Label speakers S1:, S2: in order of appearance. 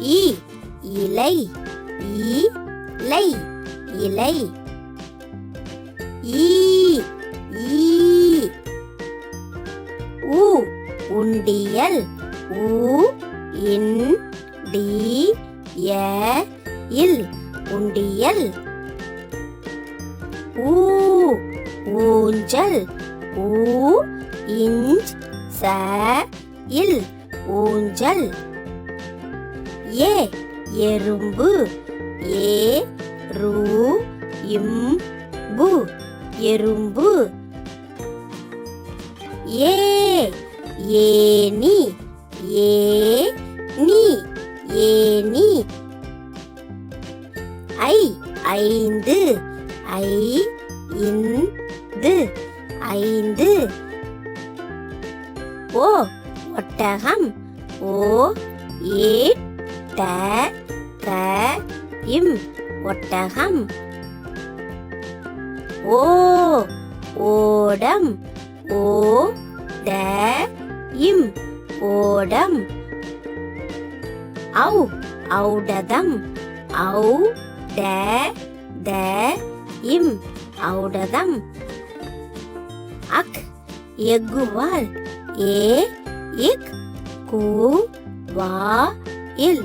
S1: இ இலை இலை இலை. ஈ ஈ. உ உண்டியல். உ இன் டி ய இல். உண்டியல். ஊ ஊஞ்சல். ஊ இஞ்ச் ச இல். ஊஞ்சல். ஏ எறும்பு. ஏ ரு இம் பு. எறும்பு. ஏ ஏனி ஏ நீ. ஏனி ஐ ஐந்து. ஐ இந்து. ஐந்து. ஓ ஒட்டகம். ஓ ஏ ட க இம் ஒட்டகம். ஓ ஓடம் ஓ ட இம் ஓடம். ஔ ஔடதம். ஔ ட த இம் ஔடதம். அக் எக்குவால் ஏ இக் கூ வா இல்.